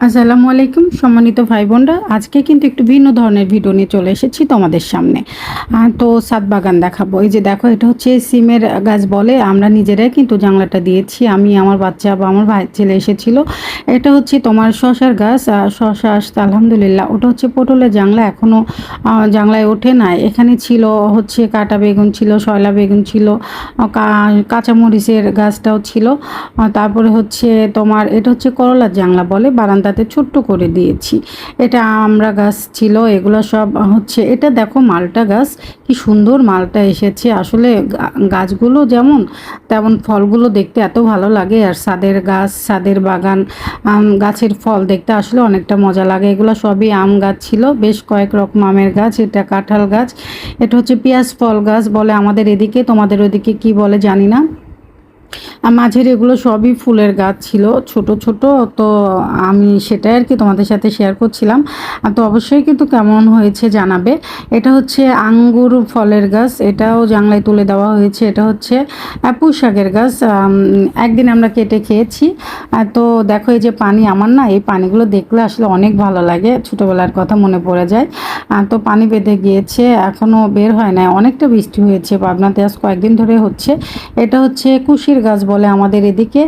আসসালামু আলাইকুম, সম্মানিত ভাই বোনরা। আজকে কিন্তু একটু ভিন্ন ধরনের ভিডিও নিয়ে চলে এসেছি তোমাদের সামনে। তো সাত বাগান দেখাবো। এই যে দেখো, এটা হচ্ছে সিমের গাছ বলে। আমরা নিজেরাই কিন্তু জানলাটা দিয়েছি। আমি, আমার বাচ্চা বা আমার ভাই ছেলে এসেছিল। এটা হচ্ছে তোমার শশার গাছ। শশা আসতে আলহামদুলিল্লাহ। ওটা হচ্ছে পটলের জাংলা। এখনও জাংলায় ওঠে নাই। এখানে ছিল হচ্ছে কাটা বেগুন ছিল, শয়লা বেগুন ছিল কাঁচামরিচের গাছটাও ছিল। তারপরে হচ্ছে তোমার, এটা হচ্ছে করলার জাংলা বলে বারান্দাতে ছোট্ট করে দিয়েছি। এটা আমরা গাছ ছিল, এগুলো সব হচ্ছে, এটা দেখো মালটা গাছ, কি সুন্দর মালটা এসেছে। আসলে গাছগুলো যেমন, তেমন ফলগুলো দেখতে এত ভালো লাগে, আর সাদের গাছ, সাদের বাগান গাছের ফল দেখতে আসলে অনেকটা মজা লাগে। এগুলো সবই আম গাছ ছিল, বেশ কয়েক রকম আমের গাছ, এটা কাঁঠাল গাছ, এটা হচ্ছে পেঁয়াজ ফল গাছ বলে আমাদের এদিকে, তোমাদের ওদিকে কি বলে জানি না। মাঝের এগুলো সবই ফুলের গাছ ছিল ছোট ছোট তো আমি সেটাই আর কি তোমাদের সাথে শেয়ার করছিলাম। তো অবশ্যই কিন্তু কেমন হয়েছে জানাবে। এটা হচ্ছে আঙ্গুর ফলের গাছ এটাও জাংলায় তুলে দেওয়া হয়েছে। এটা হচ্ছে আহ, পুঁই শাকের গাছ একদিন আমরা কেটে খেয়েছি। তো দেখো এই যে পানি আমার না এই পানিগুলো দেখলে আসলে অনেক ভালো লাগে। ছোটোবেলার কথা মনে পড়ে যায়। তো পানি বেঁধে গিয়েছে এখনও বের হয় না অনেকটা বৃষ্টি হয়েছে পাবনাতে আজ কয়েকদিন ধরে হচ্ছে। এটা হচ্ছে কুশির গাছ বলে আমাদের এদিকে।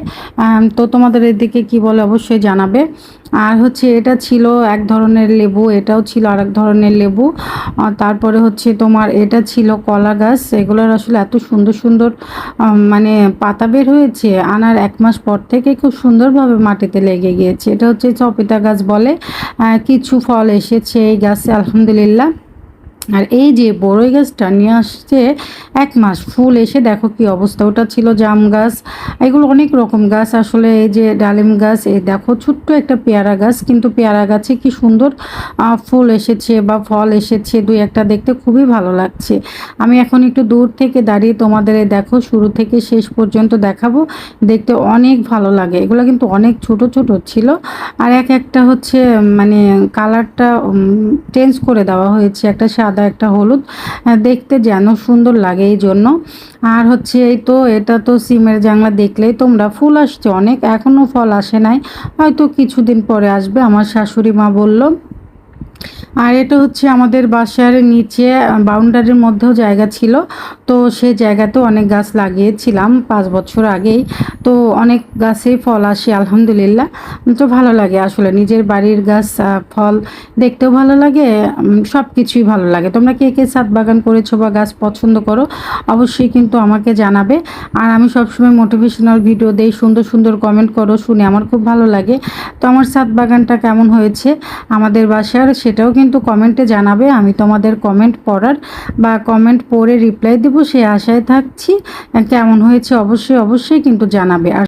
তো তোমাদের এদিকে কি বলে অবশ্যই জানাবে। আর হচ্ছে এটা ছিল এক ধরনের লেবু, এটাও ছিল আর এক ধরনের লেবু। তারপরে হচ্ছে তোমার এটা ছিল কলা গাছ, এগুলোর আসলে এত সুন্দর সুন্দর মানে পাতা বের হয়েছে, আনার এক মাস পর থেকে খুব সুন্দরভাবে মাটিতে লেগে গিয়েছে। এটা হচ্ছে চপিতা গাছ বলে। কিছু ফল এসেছে এই গাছে, আলহামদুলিল্লাহ। আর এই যে বড়ই গাছটা নিয়ে আসছে এক মাস, ফুল এসে দেখো কি অবস্থা। ওটা ছিল জাম গাছ, এগুলো অনেক রকম গাছ। আসলে এই যে ডালিম গাছ, এই দেখো ছোট্ট একটা পেয়ারা গাছ, কিন্তু পেয়ারা গাছে কি সুন্দর ফুল এসেছে বা ফল এসেছে, দুই একটা দেখতে খুবই ভালো লাগছে। আমি এখন একটু দূর থেকে দাঁড়িয়ে তোমাদের দেখো শুরু থেকে শেষ পর্যন্ত দেখাবো। দেখতে অনেক ভালো লাগে। এগুলো কিন্তু অনেক ছোট ছোট ছিল। আর এক একটা হচ্ছে মানে কালারটা চেঞ্জ করে দেওয়া হয়েছে। একটা সাদা একটা হলুদ দেখতে যেন সুন্দর লাগে এই জন্য। আর হচ্ছে এই তো, এটা তো সিমের জাংলা দেখলেই তোমরা ফুল আসছে অনেক এখনও ফল আসে নাই। হয়তো কিছুদিন পরে আসবে, আমার শাশুড়ি মা বলল। আর এটা হচ্ছে আমাদের বাসার নিচে বাউন্ডারির মধ্যেও জায়গা ছিল। তো সেই জায়গাতেও অনেক গাছ লাগিয়েছিলাম পাঁচ বছর আগেই। তো অনেক গাছেই ফল আসে, আলহামদুলিল্লাহ। তো ভালো লাগে আসলে, নিজের বাড়ির গাছ ফল দেখতেও ভালো লাগে সব কিছুই ভালো লাগে। তোমরা কে কে সাত বাগান করেছ বা গাছ পছন্দ করো, অবশ্যই কিন্তু আমাকে জানাবে। আর আমি সবসময় মোটিভেশনাল ভিডিও দেই, সুন্দর সুন্দর কমেন্ট করো, শুনে আমার খুব ভালো লাগে। তো আমার সাত বাগানটা কেমন হয়েছে? আমাদের বাসার সেটাও কিন্তু কমেন্টে জানাবে। আমি তোমাদের কমেন্ট পড়ার বা কমেন্ট পড়ে রিপ্লাই দেবো, সে আশায় থাকছি। কেমন হয়েছে অবশ্যই অবশ্যই কিন্তু জানাবে। আর